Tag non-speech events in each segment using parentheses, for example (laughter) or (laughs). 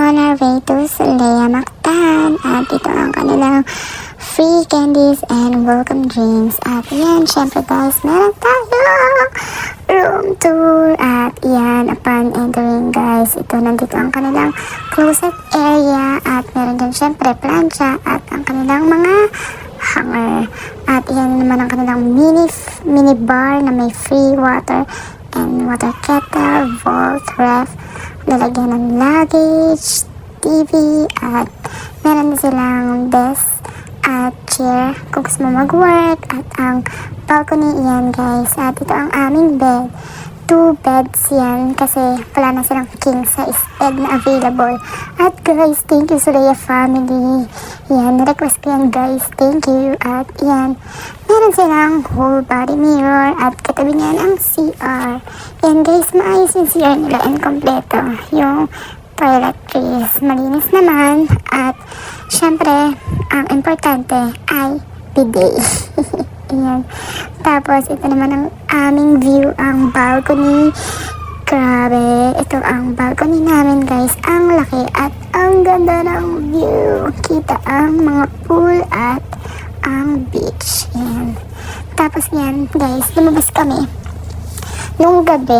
on our way to Sulea Mactan. At ito ang kanilang free candies and welcome drinks. At yan, syempre guys, meron tayong room tour. At yan, upon entering guys, ito nandito ang kanilang closet area. At meron din syempre plancha at ang kanilang mga hanger. At yan naman ang kanilang mini, mini bar na may free water and water kettle, vault, ref, lalagyan ng luggage, TV, at meron silang desk at chair kung gusto mo mag-work at ang balcony. Yan guys. At ito ang aming bed two beds yan kasi wala na silang king size bed na available. At guys thank you Surya family. Yan request ko yan guys. Thank you. At yan meron silang whole body mirror at katabi niyan ang CR yan guys maayos yung CR nila and kompleto yung toiletries. Malinis naman at syempre ang importante ay bidet (laughs) Ayan. Tapos, ito naman ang aming view, ang balcony. Grabe, ito ang balcony namin guys. Ang laki at ang ganda ng view. Kita ang mga pool at ang beach. Ayan. Tapos yan guys, lumabas kami nung gabi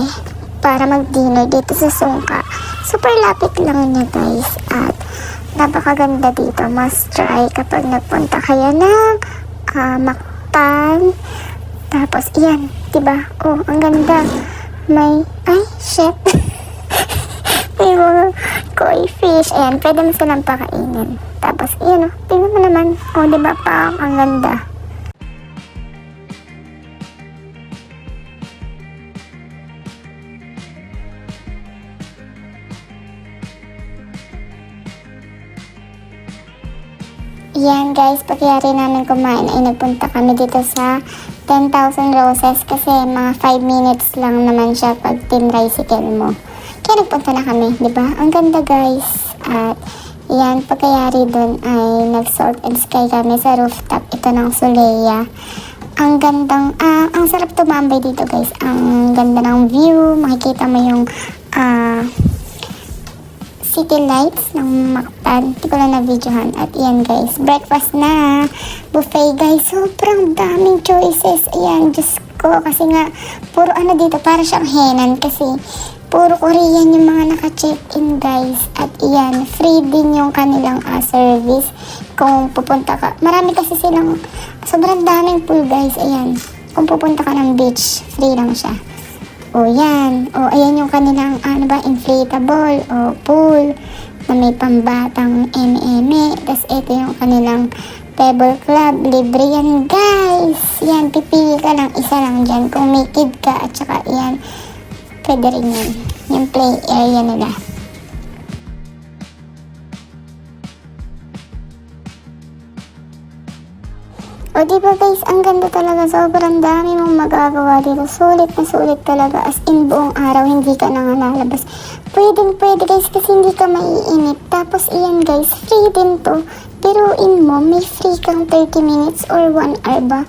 para mag-dinner dito sa Sungka. Super lapit lang niya guys at napakaganda dito. Must try kapag nagpunta kayo ng uh, Mactan. Tapos, iyan, diba? Oh, ang ganda. May, ay, shit. (laughs) May mga koi fish. Ayan, pwede mo silang pakainin. Tapos, iyan, oh, tingnan mo naman. Oh, diba pa, ang ganda. Yan guys, pagyari namin kumain ay nagpunta kami dito sa 10,000 Roses kasi mga 5 minutes lang naman siya pag tin-tricycle mo. Kaya nagpunta na kami, di ba? Ang ganda guys. At yan, pagkayari dun ay nag-salt and sky kami sa rooftop. Ito ng Soleya. Ang gandang, ah, ang sarap tumambay dito guys. Ang ganda ng view, makikita mo yung ah, city lights ng Mactan. Hindi ko lang na-videohan. At yan guys, breakfast na. Buffet guys, sobrang daming choices. Ayan, Diyos ko. Kasi nga, puro ano dito, para siyang henan. Kasi puro Korean yung mga naka-check-in guys. At iyan, free din yung kanilang ah, service. Kung pupunta ka. Marami kasi silang, sobrang daming pool guys. Ayan, kung pupunta ka ng beach, free lang siya. O yan. O ayan yung kanilang ano ba, inflatable o pool na may pambatang eme Tapos ito yung kanilang Pebble Club. Libre yan guys. Yan, pipili ka lang isa lang dyan. Kung may kid ka at saka yan, pwede rin yan. Yung play area nila. O di ba guys, ang ganda talaga. Sobrang dami mong magagawa dito. Sulit na sulit talaga. As in buong araw, hindi ka na nga lalabas. Pwedeng pwede guys kasi hindi ka maiinip. Tapos iyan guys, free din to. Biruin mo, may free kang 30 minutes or 1 hour ba?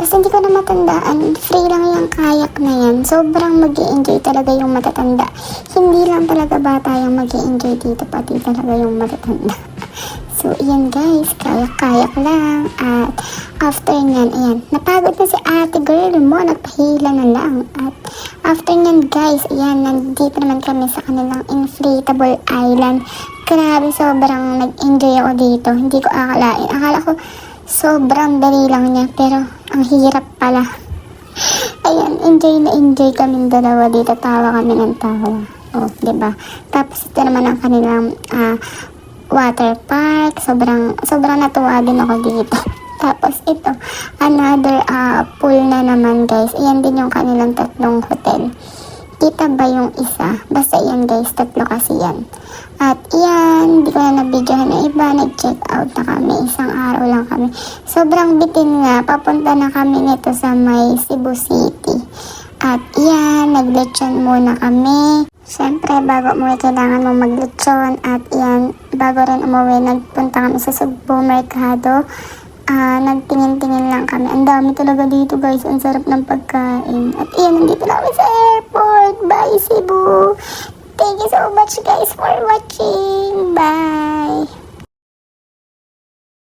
Tapos hindi ko na matandaan, free lang yung kayak na yan. Sobrang mag enjoy talaga yung matatanda. Hindi lang talaga bata yung mag enjoy dito, pati talaga yung matatanda. (laughs) So, iyan guys, kayak-kayak lang. At after nyan, ayan, napagod na si ate girl mo, nagpahila na lang. At after nyan guys, ayan, nandito naman kami sa kanilang inflatable island. Grabe, sobrang nag-enjoy ako dito. Hindi ko akalain. Akala ko, sobrang dali lang niya, pero ang hirap pala. (laughs) Ayan, enjoy na enjoy kami dalawa dito. Tawa kami ng tawa. Oh, ba? Tapos ito naman ang kanilang ah, water park. Sobrang, sobrang natuwa din ako dito. (laughs) Tapos ito, another uh, pool na naman guys. Ayan din yung kanilang tatlong hotel. Kita ba yung isa? Basta yan guys, tatlo kasi yan. At yan, hindi ko na nabidyohan na iba. Nag-check out na kami. Isang araw lang kami. Sobrang bitin nga. Papunta na kami nito sa may Cebu City. At yan, naglechon muna kami. Siyempre, bago umuwi, kailangan mo maglechon. At yan, bago rin umuwi, nagpunta kami sa Cebu Mercado. Ah, nagtingin-tingin lang kami. Ang dami talaga dito guys. Ang sarap ng pagkain. At iyan, nandito na kami sa airport. Bye Cebu! Thank you so much guys for watching. Bye!